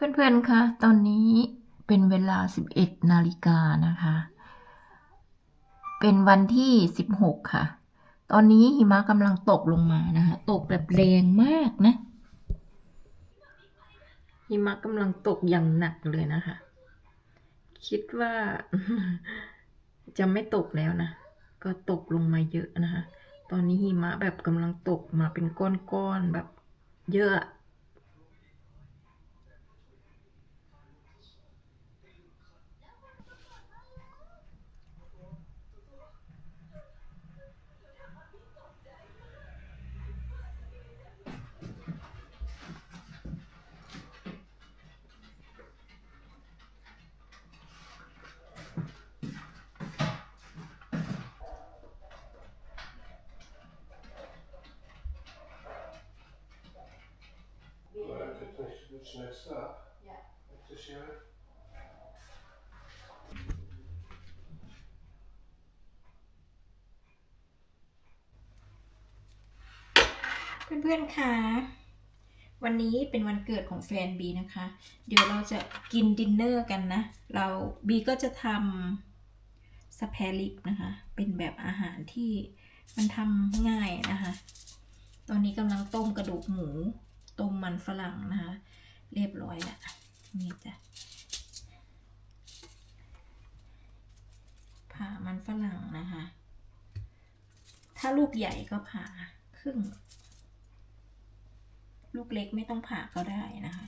เพื่อนๆ คะ ตอนนี้เป็นเวลา 11 นาฬิกานะคะ เป็นวันที่ 16 ค่ะ ตอนนี้หิมะกำลังตกลงมานะคะ ตกแบบแรงมากนะ หิมะกำลังตกอย่างหนักเลยนะคะ คิดว่าจะไม่ตกแล้วนะ ก็ตกลงมาเยอะนะคะ ตอนนี้หิมะแบบกำลังตกมาเป็นก้อนๆแบบเยอะอะ Well, to finish what's next up. Yeah. To share it. เพื่อนๆคะวันนี้เป็นวันเกิดของแฟนบีนะคะ เดี๋ยวเราจะกินดินเนอร์กันนะ เราบีก็จะทำสเปริกนะคะ เป็นแบบอาหารที่มันทำง่ายนะคะ ตอนนี้กำลังต้มกระดูกหมู ต้มมันฝรั่งนะคะ เรียบร้อยแล้วนี่จ้ะผ่ามันฝรั่งนะคะ ถ้าลูกใหญ่ก็ผ่าครึ่ง ลูกเล็กไม่ต้องผ่าก็ได้นะคะ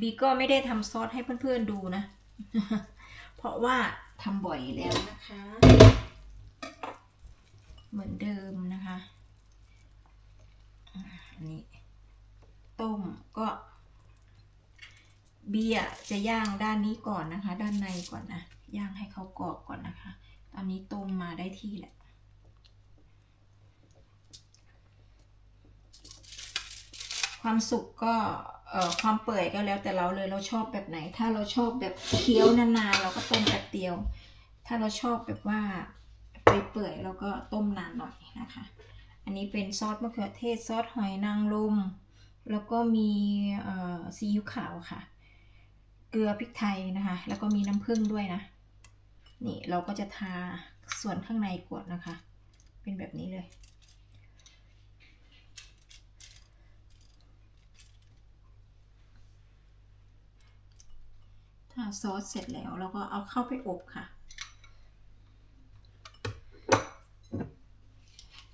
บีก็ไม่ได้ทำซอสให้เพื่อนๆดูนะ เพราะว่าทำบ่อยแล้วนะคะ เหมือนเดิมนะคะอันนี้ต้มก็ เบียจะย่างด้านนี้ก่อนนะคะ ด้านในก่อนนะย่างให้เขากรอบก่อนนะคะ ตอนนี้ต้มมาได้ที่แหละความสุกก็ ความเปื่อยก็แล้วแต่เราเลยเราชอบแบบไหน ถ้าเราชอบแบบเคี้ยวนานๆเราก็ต้มแบบเดียว ถ้าเราชอบแบบว่าไปเปื่อยๆเราก็ต้มนานหน่อยนะคะ อันนี้เป็นซอสมะเขือเทศซอสหอยนางรมแล้วก็มีซีอิ๊วขาวค่ะ เกลือพริกไทยนะคะ แล้วก็มีน้ำผึ้งด้วยนะ นี่เราก็จะทาส่วนข้างในกวดนะคะ เป็นแบบนี้เลย ซอสเสร็จแล้วเราก็เอาเข้าไปอบค่ะ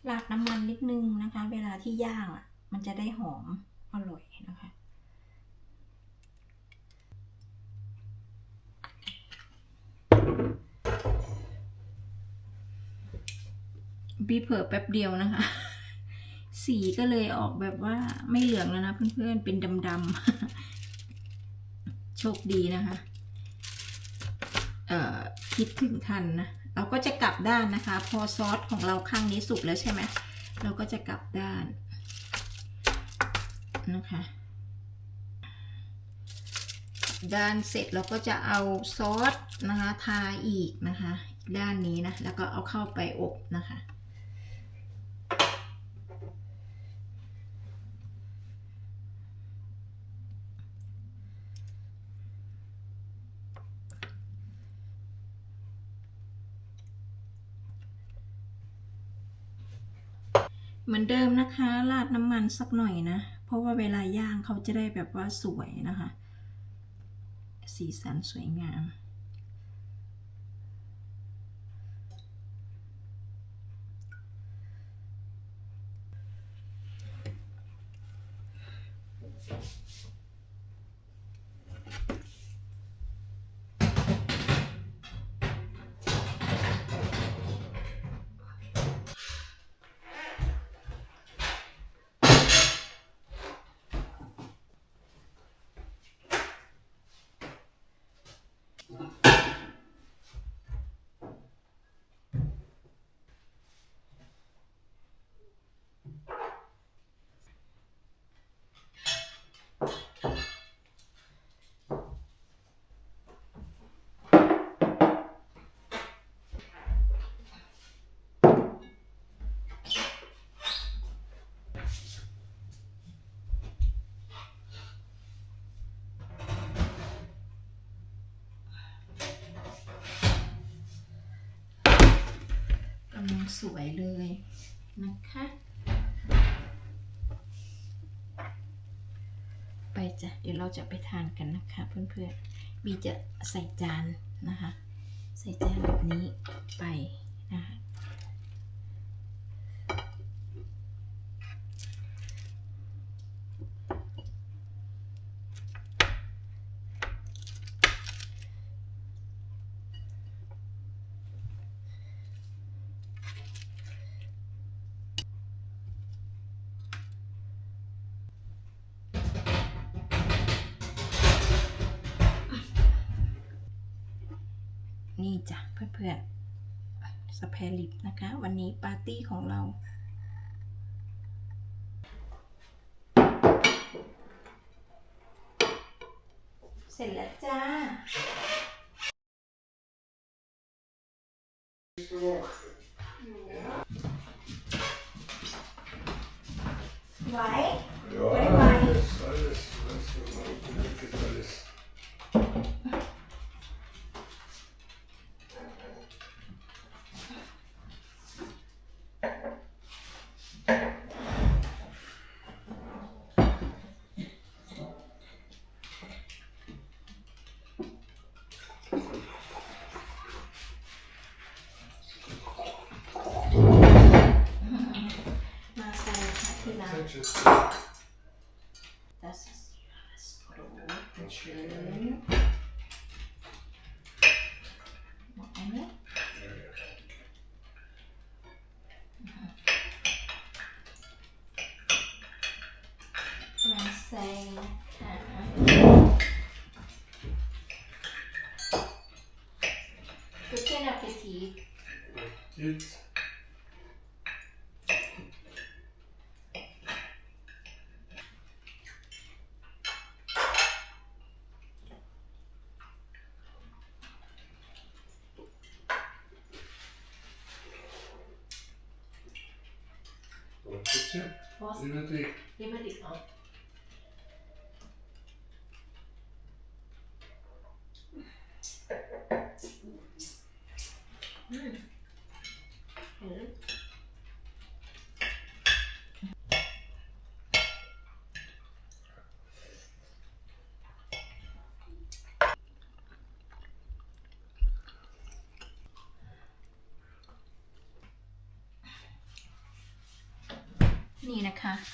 ราดน้ำมันนิดนึงนะคะ เวลาที่ย่างอะ มันจะได้หอมอร่อยนะคะบีเผลอแป๊บเดียวนะคะ สีก็เลยออกแบบว่าไม่เหลืองแล้วนะเพื่อนๆ เป็นดำๆ โชคดีนะคะ คิดถึงทันนะเราก็จะกลับด้านนะคะ พอซอสของเราข้างนี้สุกแล้วใช่ไหมเราก็จะกลับด้านนะคะด้านเสร็จเราก็จะเอาซอสนะคะทาอีกนะคะ ด้านนี้นะ แล้วก็เอาเข้าไปอบนะคะ เหมือนเดิมนะคะราดน้ำมันสักหน่อยนะ เพราะว่าเวลาย่างเขาจะได้แบบว่าสวยนะคะ สีสันสวยงามเสวยเลยนะคะ ไปจ้ะเดี๋ยวเราจะไปทานกันนะคะเพื่อนๆบีจะใส่จานนะคะ ใส่จานแบบนี้ไป นะคะนี่จ้ะเพื่อนๆสแพรลิปนะคะ วันนี้ปาร์ตี้ของเรา เสร็จแล้วจ้าไหว Ja, Bye bye. wszyscy. This is, yes, put a little picture in. What, in it? And I say, good appetit. Good. 你们对，你们对啊。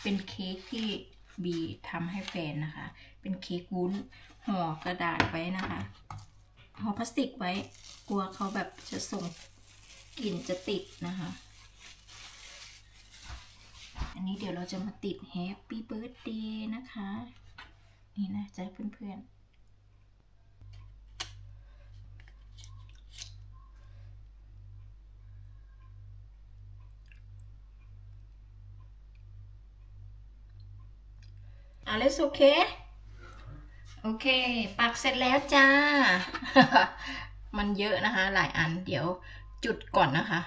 เป็นเค้กที่บีทำให้แฟนนะคะ เป็นเค้กวุ้นห่อกระดาษไว้นะคะห่อพลาสติกไว้ กลัวเขาแบบจะส่งกลิ่นจะติดนะคะ อันนี้เดี๋ยวเราจะมาติดแฮปปี้เบิร์ดเดย์นะคะ นี่นะจ๊ะเพื่อนๆ อะ let's okay โอเค ปักเสร็จแล้วจ้า มันเยอะนะคะ หลายอันเดี๋ยวจุดก่อนนะคะ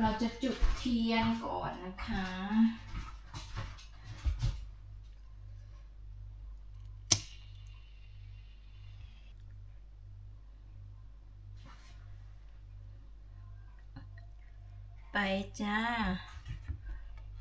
เราจะจุดเทียนก่อนนะคะ ไปจ้า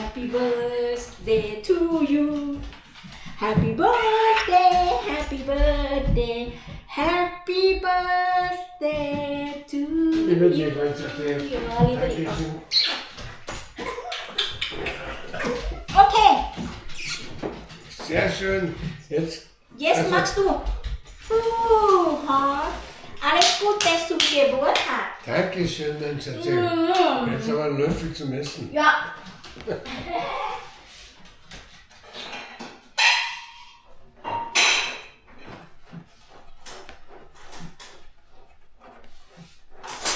Happy birthday to you. Happy birthday, happy birthday, happy birthday to you. dir, mein Schatzi. Ja, liebe dich auch. Dankeschön. Okay, Sehr schön. Jetzt jetzt Also- machst du. Uh, hart. Alles Gute zum Geburtstag. Dankeschön, mein Schatzi. Mm. Jetzt aber einen Löffel zum Essen. Ja.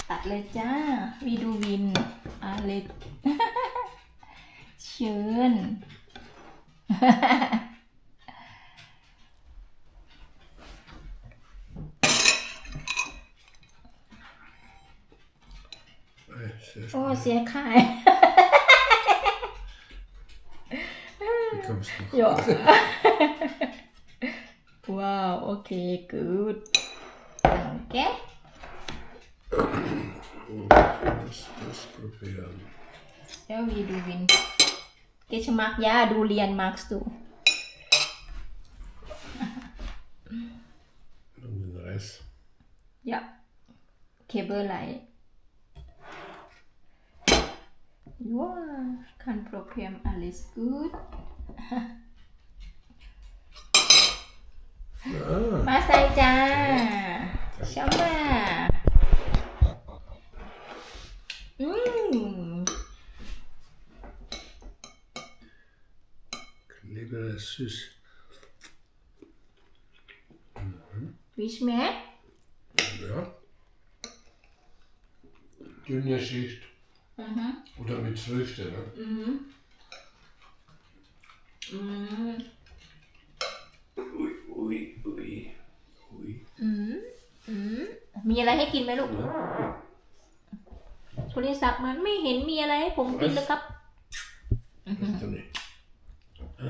ตัดเลยจ้า วีดูวินอาเลเชิญ Äh, Sehr โอ้ schön. เสียขาย Bekommst du. โยว้าวโอเค good danke Das, das probieren. Ja, wie du willst. Geschmack, ja, Durian magst du. Und den Reis. Ja. Käberlei. Ja, kein Problem, alles gut. Ah, มาใส่จ้าชอบมาอืม Kleberer süß. วิชแม็ก Ja. Dünne Schicht. อือฮึ Oder mit Früchte, ne? อืมอืม Ui, ui, ui. Ui. อืมอืมมีอะไรให้กินไหมลูกโทรศัพท์มันไม่เห็นมีอะไรให้ผมกินเลยครับ Weißt du nicht? Hä?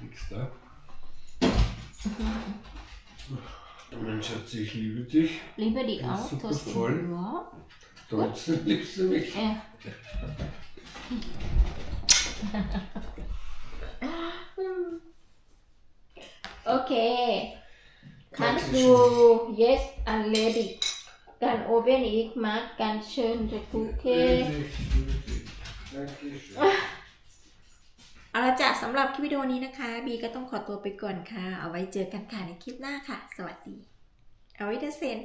Nix da. Mein Schatz, ich liebe dich. ลิเบดิกเอา Super โทรศัพท์ voll. หัว Trotzdem liebst du mich. เอ๊ะโอเค Kannst du jetzt erledigt การโอเ n นอีกมาการเชิญจะคุกเค Liebe dich, liebe dich. Dankeschön. เอาละจ้ะสำหรับคลิปวิดีโอนี้นะคะ บีก็ต้องขอตัวไปก่อนค่ะ เอาไว้เจอกันค่ะในคลิปหน้าค่ะ สวัสดี เอาไว้เดเซน